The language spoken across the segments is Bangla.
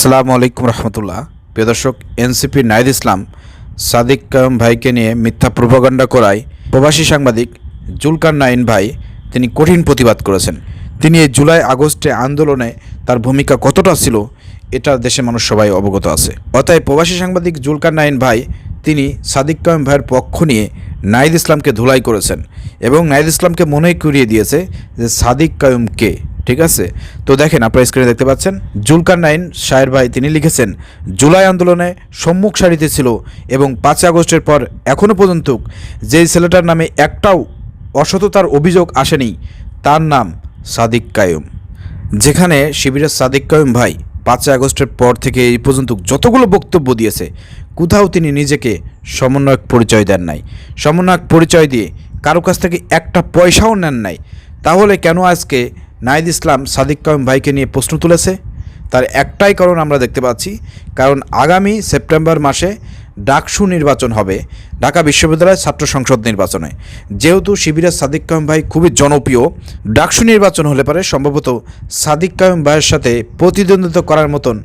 আসসালামু আলাইকুম রহমতুল্লাহ। প্রিয় দর্শক, এনসিপি নাইদ ইসলাম সাদিক কায়ুম ভাইকে নিয়ে মিথ্যা প্রোপাগান্ডা করায় প্রবাসী সাংবাদিক জুলকার নাইন ভাই তিনি কঠিন প্রতিবাদ করেছেন। তিনি এই জুলাই আগস্টে আন্দোলনে তার ভূমিকা কতটা ছিল, এটা দেশের মানুষ সবাই অবগত আছে। অতএব প্রবাসী সাংবাদিক জুলকার নাইন ভাই তিনি সাদিক কায়ুম ভাইয়ের পক্ষ নিয়ে নাইদ ইসলামকে ধুলাই করেছেন এবং নাইদ ইসলামকে মনে করিয়ে দিয়েছে যে সাদিক কায়ুম কে। ঠিক আছে? তো দেখেন, আপনারা স্ক্রিনে দেখতে পাচ্ছেন, জুলকার নাইন শায়ের ভাই, তিনি লিখেছেন, জুলাই আন্দোলনে সম্মুখ সারিতে ছিল এবং পাঁচই আগস্টের পর এখনও পর্যন্ত যেই ছেলেটার নামে একটাও অসততার অভিযোগ আসেনি, তার নাম সাদিক কায়ুম। যেখানে শিবিরের সাদিক কায়ুম ভাই পাঁচই আগস্টের পর থেকে এই পর্যন্ত যতগুলো বক্তব্য দিয়েছে, কোথাও তিনি নিজেকে সমন্বয়ক পরিচয় দেন নাই। সমন্বয়ক পরিচয় দিয়ে কারও কাছ থেকে একটা পয়সাও নেন নাই। তাহলে কেন আজকে নাইদ ইসলাম সাদিক কায়ুম ভাইকে নিয়ে প্রশ্ন তুলেছে। তার একটাই কারণ আমরা দেখতে পাচ্ছি, কারণ আগামী সেপ্টেম্বর মাসে ডাকসু নির্বাচন হবে, ঢাকা বিশ্ববিদ্যালয় ছাত্র সংসদ নির্বাচনে। যেহেতু শিবিরের সাদিক কায়ুম ভাই খুবই জনপ্রিয়, ডাকসু নির্বাচন হলে পারে সম্ভবত সাদিক কায়ুম ভাইয়ের সাথে প্রতিদ্বন্দ্বিতা করার মতন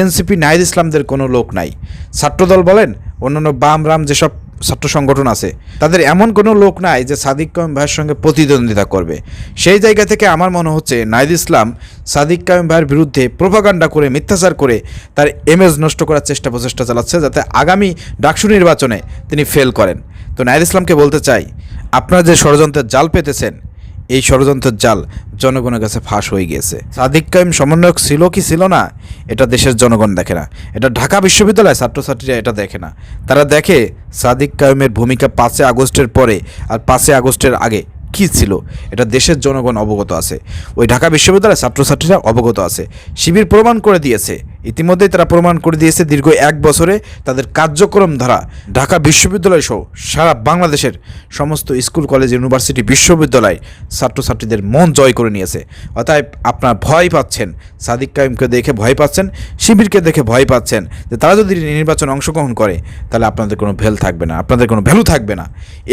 এনসিপি নাইদ ইসলামদের কোনো লোক নাই। ছাত্রদল বলেন, অন্যান্য বাম রাম যেসব ছাত্র সংগঠন আছে, তাদের এমন কোনো লোক নাই যে সাদিক কায়ুম ভাইয়ের সঙ্গে প্রতিদ্বন্দ্বিতা করবে। সেই জায়গা থেকে আমার মনে হচ্ছে নাইদ ইসলাম সাদিক কায়ুম ভাইয়ের বিরুদ্ধে প্রভাগান্ডা করে, মিথ্যাচার করে তার এমএজ নষ্ট করার চেষ্টা প্রচেষ্টা চালাচ্ছে যাতে আগামী ডাকসু নির্বাচনে তিনি ফেল করেন। তো নাইদ ইসলামকে বলতে চাই, আপনারা যে ষড়যন্ত্রের জাল পেতেছেন এই ষড়যন্ত্রের জাল জনগণের কাছে ফাঁস হয়ে গিয়েছে। সাদিক কাইম সমন্বয়ক ছিল কি ছিল না, এটা দেশের জনগণ দেখে না। এটা ঢাকা বিশ্ববিদ্যালয়ের ছাত্রছাত্রীরা এটা দেখে না। তারা দেখে সাদিক কাইমের ভূমিকা পাঁচই আগস্টের পরে আর পাঁচই আগস্টের আগে কী ছিল, এটা দেশের জনগণ অবগত আছে। ওই ঢাকা বিশ্ববিদ্যালয়ের ছাত্রছাত্রীরা অবগত আছে। শিবির প্রমাণ করে দিয়েছে। ইতিমধ্যেই তারা প্রমাণ করে দিয়েছে দীর্ঘ এক বছরে তাদের কার্যক্রম ধারা ঢাকা বিশ্ববিদ্যালয় সহ সারা বাংলাদেশের সমস্ত স্কুল, কলেজ, ইউনিভার্সিটি, বিশ্ববিদ্যালয় ছাত্রছাত্রীদের মন জয় করে নিয়েছে। অতএব আপনারা ভয় পাচ্ছেন, সাদিক কাইমকে দেখে ভয় পাচ্ছেন, শিবিরকে দেখে ভয় পাচ্ছেন যে তারা যদি নির্বাচন অংশগ্রহণ করে, তাহলে আপনাদের কোনো ভ্যাল থাকবে না, আপনাদের কোনো ভ্যালু থাকবে না।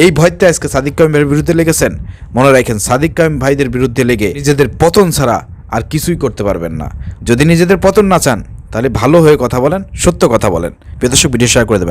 এই ভয়তে আজকে সাদিক কাইমের বিরুদ্ধে লেগেছেন। মনে রাখেন, সাদিক কাইম ভাইদের বিরুদ্ধে লেগে নিজেদের পতন ছাড়া আর কিছুই করতে পারবেন না। যদি নিজেদের পতন না চান তাহলে ভালো হয়ে কথা বলেন সত্য কথা বলেন। বেদর্শক দর্শক ভিডিও করে দেবেন।